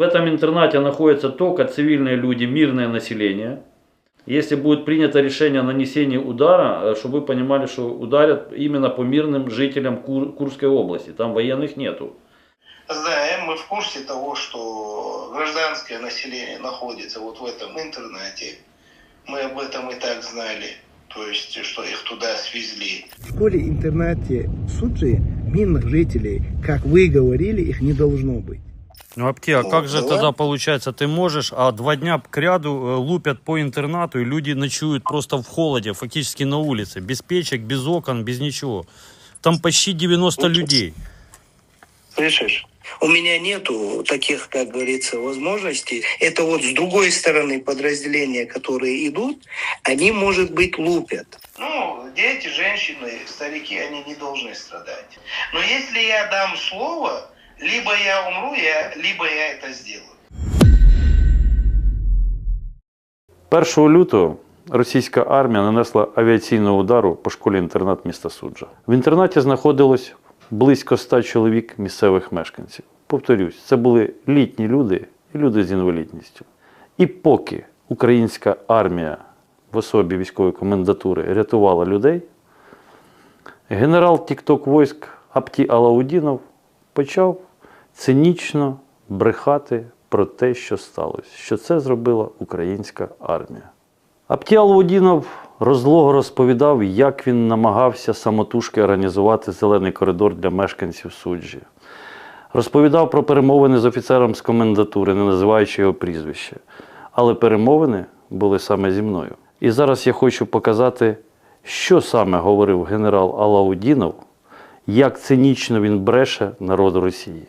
В этом интернате находятся только цивильные люди, мирное население. Если будет принято решение о нанесении удара, э, чтобы вы понимали, что ударят именно по мирным жителям Кур- Курской области. Там военных нету. Знаем, мы в курсе того, что гражданское население находится вот в этом интернате. Мы об этом и так знали. То есть, что их туда свезли. В школе-интернате Суджи мирных жителей, как вы говорили, их не должно быть. Ну, Апти, а Ну, как же да. тогда получается, ты можешь, а два дня к ряду э, лупят по интернату, и люди ночуют просто в холоде, фактически на улице, без печек, без окон, без ничего. Там почти 90 Ну, людей. Слышишь? У меня нету таких, как говорится, возможностей. Это вот с другой стороны подразделения, которые идут, они, может быть, лупят. Ну, дети, женщины, старики, они не должны страдать. Но если я дам слово, либо я умру, я, либо я это сделаю. 1 лютого російська армія нанесла авіаційного удару по школі-інтернат міста Суджа. В інтернаті знаходилось близько 100 чоловік місцевих мешканців. Повторюсь, це були літні люди і люди з інвалідністю. І поки українська армія в особі військової комендатури рятувала людей, генерал Тікток войск Апті Алаудінов почав цинічно брехати про те, що сталося, що це зробила українська армія. Апті Алаудінов розлого розповідав, як він намагався самотужки організувати зелений коридор для мешканців суджі. Розповідав про перемовини з офіцером з комендатури, не називаючи його прізвище. Але перемовини були саме зі мною. І зараз я хочу показати, що саме говорив генерал Алаудінов, як цинічно він бреше народу Росії.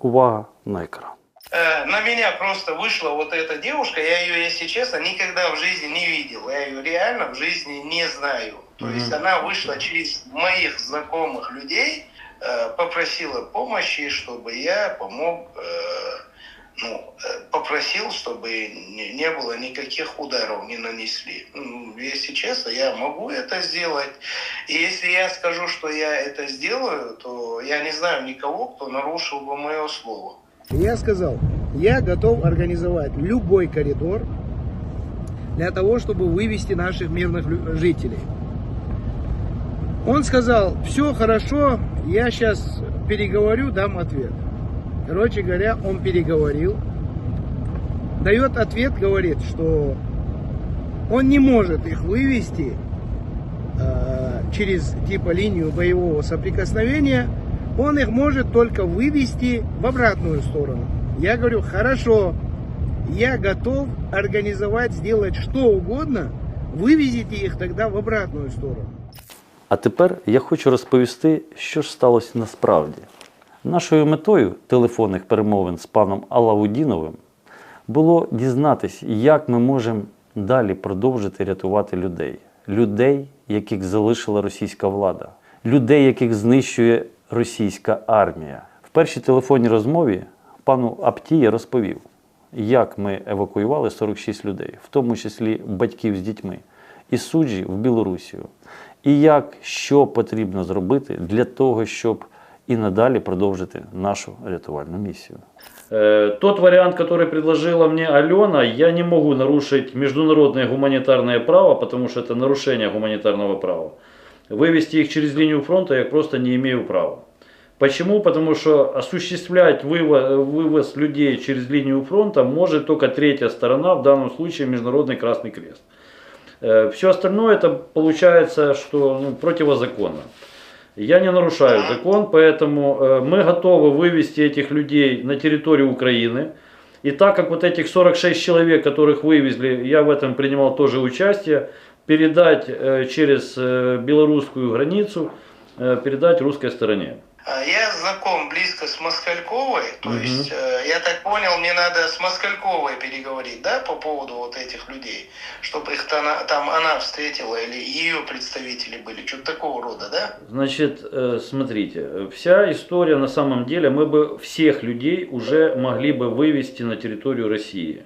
Увага на екран. Э, на меня просто вышла вот эта девушка, я ее, если честно, никогда в жизни не видел. Я ее реально в жизни не знаю. То есть она вышла через моих знакомых людей, э, попросила помощи, чтобы я помог, э, ну, э, попросил, чтобы не, было никаких ударов, не нанесли. Ну, Если честно, я могу это сделать. И если я скажу, что я это сделаю, то я не знаю никого, кто нарушил бы мое слово. Я сказал, я готов организовать любой коридор для того, чтобы вывести наших мирных жителей. Он сказал, все хорошо, я сейчас переговорю, дам ответ. Короче говоря, он переговорил, дает ответ, говорит, что он не может их вывести э, через типа линию боевого соприкосновения, он их может только вывести в обратную сторону. Я говорю, хорошо, я готов организовать, сделать что угодно, вывезите их тогда в обратную сторону. А тепер я хочу розповісти, що ж сталося насправді. Нашою метою телефонних перемовин з паном Алаудіновим було дізнатися, як ми можемо далі продовжити рятувати людей. Людей, яких залишила російська влада, людей, яких знищує російська армія. В першій телефонній розмові пану Аптія розповів, як ми евакуювали 46 людей, в тому числі батьків з дітьми, із суджі в Білорусію. І як що потрібно зробити для того, щоб і надалі продовжити нашу рятувальну місію. Э, Тот вариант, который предложила мне Алена, я не могу нарушить международное гуманитарное право, потому что это нарушение гуманитарного права. Вывести их через линию фронта я просто не имею права. Почему? Потому что осуществлять выво- вывоз людей через линию фронта может только третья сторона, в данном случае Международный Красный Крест. Все остальное это получается, что ну, противозаконно. Я не нарушаю закон, поэтому э, мы готовы вывести этих людей на территорию Украины. И так как вот этих 46 человек, которых вывезли, я в этом принимал тоже участие, передать э, через э, белорусскую границу, передать русской стороне. А, Я знаком близко с Москальковой, то Мгм. есть, э, я так понял, мне надо с Москальковой переговорить, да, по поводу вот этих людей, чтобы их там, там она встретила или ее представители были, что-то такого рода, да? Значит, э, смотрите, э, вся история на самом деле, мы бы всех людей уже могли бы вывести на территорию России.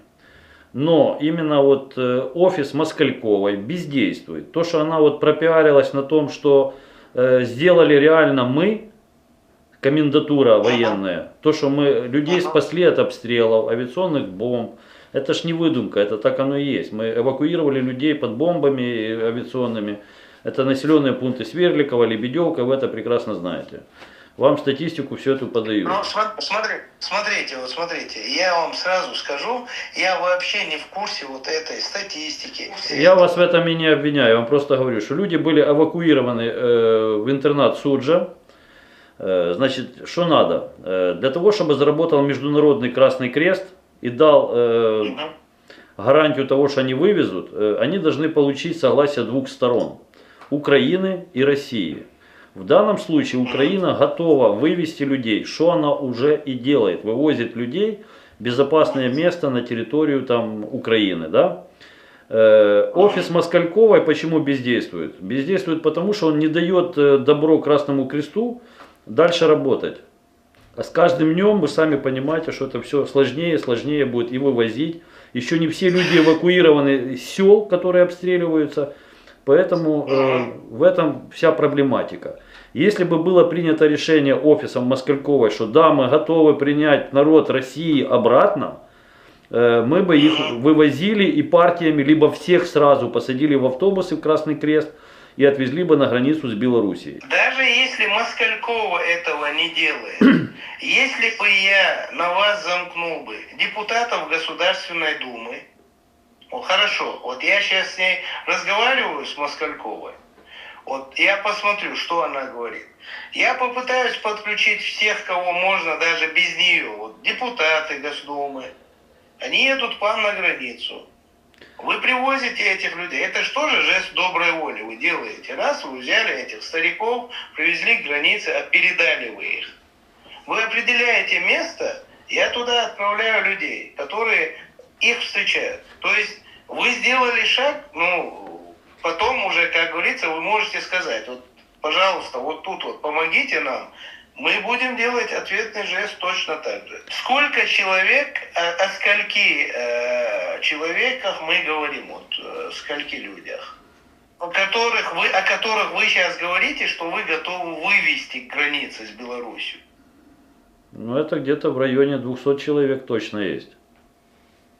Но именно вот э, офис Москальковой бездействует. То, что она вот пропиарилась на том, что э, сделали реально мы, комендатура военная. То, что мы людей спасли от обстрелов, авиационных бомб. Это ж не выдумка, это так оно и есть. Мы эвакуировали людей под бомбами э, авиационными. Это населенные пункты Сверликова, Лебедевка, вы это прекрасно знаете. Вам статистику всю эту подаю. Ну, смотри, смотрите, вот смотрите, я вам сразу скажу, я вообще не в курсе вот этой статистики. Я вас в этом и не обвиняю, я вам просто говорю, что люди были эвакуированы э, в интернат Суджа. Э, значит, что надо? Э, для того, чтобы заработал Международный Красный Крест и дал э, гарантию того, что они вывезут, они должны получить согласие двух сторон, Украины и России. В данном случае Украина готова вывести людей, что она уже и делает, вывозит людей в безопасное место на территорию там, Украины. Да? Офис Москальковой почему бездействует? Бездействует потому, что он не дает добро Красному Кресту дальше работать. А с каждым днем вы сами понимаете, что это все сложнее и сложнее будет и вывозить. Еще не все люди эвакуированы из сел, которые обстреливаются. Поэтому э, в этом вся проблематика. Если бы было принято решение офисом Москальковой, что да, мы готовы принять народ России обратно, э, мы бы их вывозили и партиями, либо всех сразу посадили в автобусы в Красный Крест и отвезли бы на границу с Белоруссией. Даже если Москалькова этого не делает, если бы я на вас замкнул бы депутатов Государственной Думы, ну хорошо, вот я сейчас с ней разговариваю с Москальковой, вот я посмотрю, что она говорит. Я попытаюсь подключить всех, кого можно, даже без нее. Вот депутаты Госдумы, они едут к вам на границу. Вы привозите этих людей. Это же тоже жест доброй воли вы делаете. Раз вы взяли этих стариков, привезли к границе, а передали вы их. Вы определяете место, я туда отправляю людей, которые их встречают. То есть вы сделали шаг, ну, потом уже, как говорится, вы можете сказать, вот, пожалуйста, вот тут вот помогите нам, мы будем делать ответный жест точно так же. Сколько человек, о, о скольки э, человеках мы говорим, вот, э, скольки людях? О которых, вы, о которых вы сейчас говорите, что вы готовы вывести к границе с Беларусью. Ну, это где-то в районе 200 человек точно есть.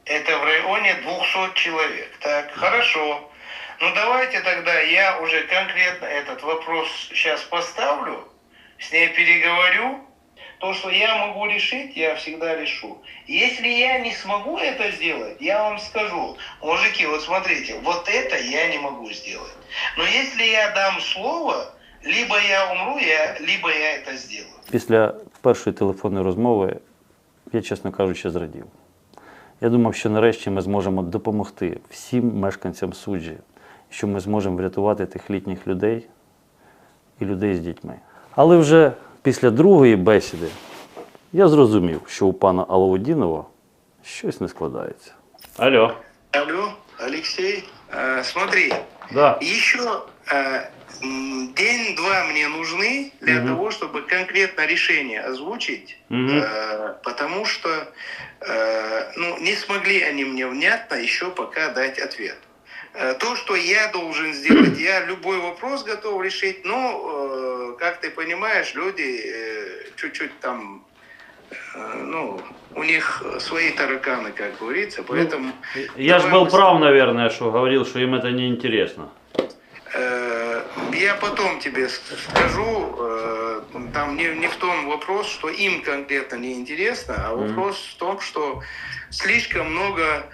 Это в районе 200 человек. Так, хорошо. Ну давайте тогда я уже конкретно этот вопрос сейчас поставлю, с ней переговорю. То, что я могу решить, я всегда решу. Если я не смогу это сделать, я вам скажу, мужики, вот смотрите, вот это я не могу сделать. Но если я дам слово, либо я умру, я, либо я это сделаю. Після першої телефонної розмови я, чесно кажучи, зрадів. Я думав, що нарешті ми зможемо допомогти всім мешканцям суджі, що ми зможемо врятувати тих літніх людей і людей з дітьми. Але вже після другої бесіди я зрозумів, що у пана Алаудінова щось не складається. Алло, Алло, Алексей, э, смотри, да. Еще э, м, день-два мне нужны для Мгм. того, чтобы конкретно решение озвучить, Мгм. э, потому что э, ну, не смогли они мне внятно еще пока дать ответ. Э, То, что я должен сделать, я любой вопрос готов решить, но, э, как ты понимаешь, люди э, чуть-чуть там, э, ну, у них свои тараканы, как говорится, поэтому... Я ж Давай был мы- прав, наверное, что говорил, что им это не интересно. Э, Я потом тебе скажу, там не, не в том вопрос, что им конкретно не интересно, а вопрос в том, что слишком много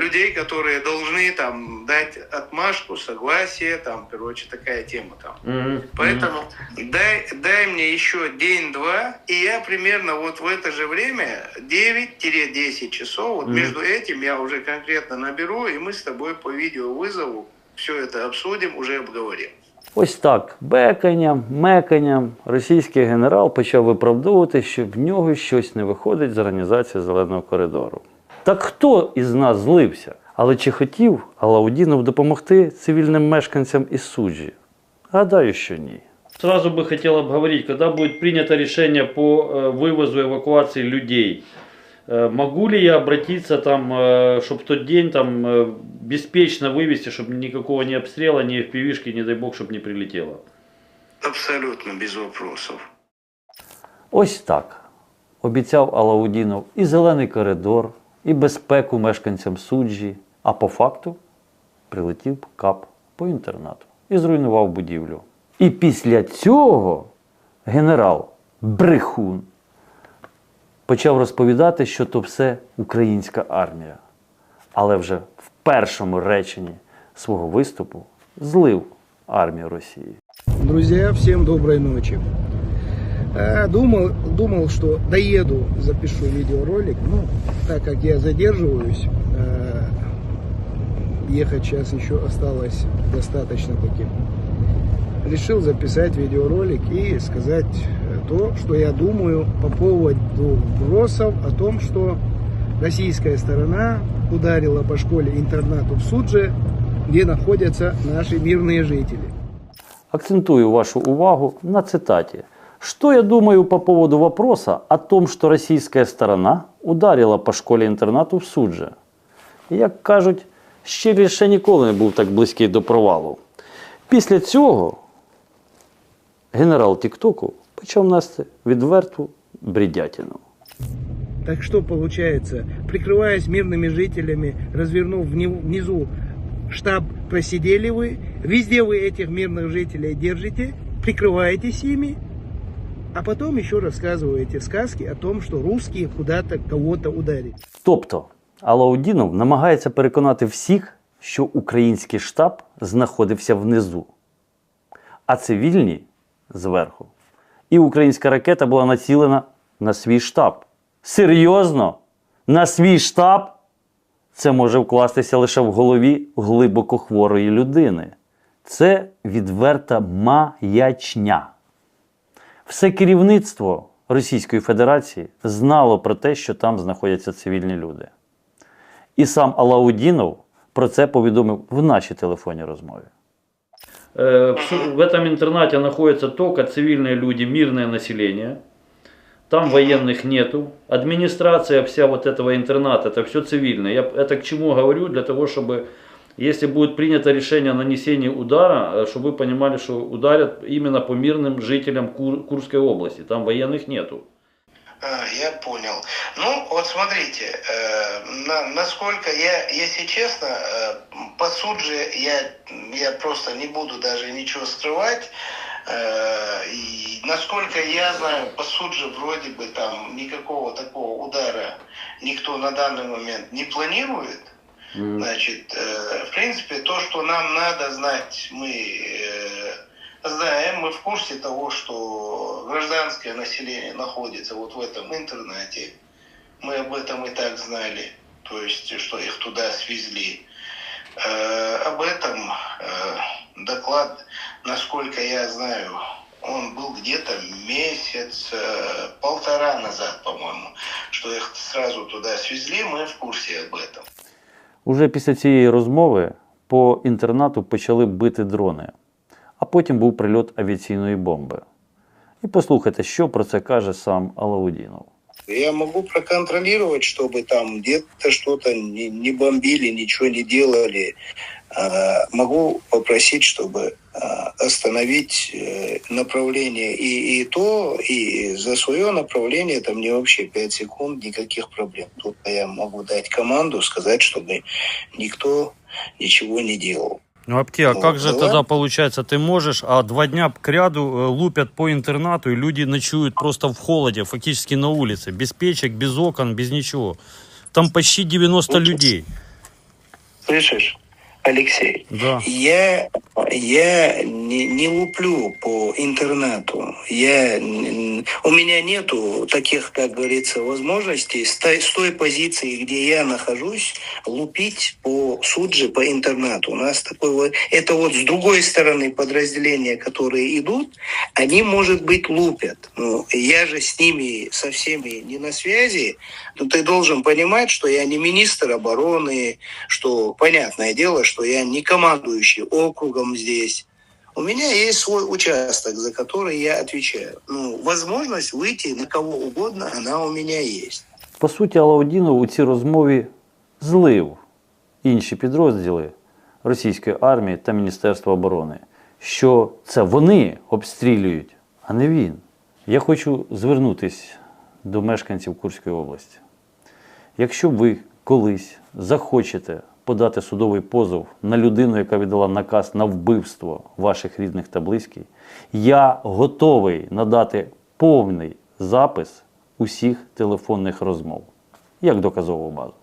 людей, которые должны там дать отмашку, согласие, там, короче, такая тема там. Мгм. Поэтому дай, дай мне еще день-два, и я примерно вот в это же время 9-10 часов, вот Мгм. между этим я уже конкретно наберу, и мы с тобой по видеовызову все это обсудим, уже обговорим. Ось так, беканням, меканням російський генерал почав виправдовувати, що в нього щось не виходить з організації зеленого коридору. Так хто із нас злився? Але чи хотів Алаудінов допомогти цивільним мешканцям із суджі? Гадаю, що ні. Сразу бы хотел обговорить, когда будет принято решение по э, вывозу эвакуации людей. Э, Могу ли я обратиться там, чтобы в тот день там э, беспечно вывести, чтобы никакого ни обстрела, ни FPV-шки, не дай бог, чтобы не прилетело? Абсолютно без вопросов. Ось так обіцяв Алаудінов і зелений коридор, і безпеку мешканцям суджі, а по факту прилетів кап по інтернату і зруйнував будівлю. І після цього генерал Брехун почав розповідати, що то все українська армія. Але вже в першому реченні свого виступу злив армію Росії. Друзья, всем доброй ночи. Э, Думал, думал, что доеду, запишу видеоролик. Ну, так как я задерживаюсь, э, ехать сейчас еще осталось достаточно таким. Решил записать видеоролик и сказать э, то, что я думаю по поводу вбросов о том, что российская сторона ударила по школе-интернату в Судже, где находятся наши мирные жители. Акцентую вашу увагу на цитате. Что я думаю по поводу вопроса о том, что российская сторона ударила по школі-інтернату в Судже? Як кажуть, ще ще ніколи не був так близький до провалу. Після цього генерал Тіктоку почав нести відверту бредятину. Так что получается, прикрываясь мирными жителями, развернув вни- внизу штаб, просидели вы, везде вы этих мирных жителей держите, прикрываетесь ими, а потом еще рассказываете сказки о том, что русские куда-то кого-то ударили. Тобто Алаудінов намагається переконати всіх, що український штаб знаходився внизу, а цивільні зверху. І українська ракета була націлена на свій штаб. Серйозно? На свій штаб? Це може вкластися лише в голові глибоко хворої людини. Це відверта маячня. Все керівництво Російської Федерації знало про те, що там знаходяться цивільні люди. І сам Алаудінов про це повідомив в нашій телефонній розмові. Э, В этом интернате находятся только цивильные люди, мирное население. Там военных нету. Администрация вся вот этого интерната, это все цивильное. Я это к чему говорю? Для того, чтобы, если будет принято решение о нанесении удара, э, чтобы вы понимали, что ударят именно по мирным жителям Кур- Курской области. Там военных нету. А, я понял. Ну, вот смотрите, э, на- насколько я, если честно, э, по Судже я, я просто не буду даже ничего скрывать. Э, и насколько я знаю, по Судже вроде бы там никакого такого удара никто на данный момент не планирует. Значит, э, в принципе, то, что нам надо знать, мы э, знаем, мы в курсе того, что гражданское население находится вот в этом интернате. Мы об этом и так знали, то есть, что их туда свезли. Э, об этом э, доклад, насколько я знаю, он был где-то месяц, э, полтора назад, по-моему, что их сразу туда свезли, мы в курсе об этом. Уже після цієї розмови по інтернату почали бити дрони, а потім був прильот авіаційної бомби. І послухайте, що про це каже сам Алаудінов. Я могу проконтролировать, чтобы там где-то что-то не, не бомбили, ничего не делали. А, Могу попросить, чтобы а, остановить э, направление и, и то, и за свое направление там не вообще 5 секунд, никаких проблем. Тут я могу дать команду, сказать, чтобы никто ничего не делал. Ну, Апти, а Ну, как же да тогда получается, ты можешь, а два дня к ряду э, лупят по интернату, и люди ночуют просто в холоде, фактически на улице, без печек, без окон, без ничего. Там почти 90 Ну, людей. Слышишь, Алексей? Да. Я, я не, не луплю по интернету. Я, у меня нету таких, как говорится, возможностей с той, с той позиции, где я нахожусь, лупить по суджи, по интернету. У нас такой вот, это вот с другой стороны подразделения, которые идут, они, может быть, лупят. Ну, я же с ними, со всеми не на связи, но ты должен понимать, что я не министр обороны, что понятное дело, что я не командующий округом здесь. У меня есть свой участок, за который я отвечаю. Ну, возможность выйти на кого угодно, она у меня есть. По суті, Алаудінов у цій розмові злив інші підрозділи російської армії та Міністерства оборони, що це вони обстрілюють, а не він. Я хочу звернутися до мешканців Курської області. Якщо ви колись захочете подати судовий позов на людину, яка віддала наказ на вбивство ваших рідних та близьких, я готовий надати повний запис усіх телефонних розмов як доказову базу.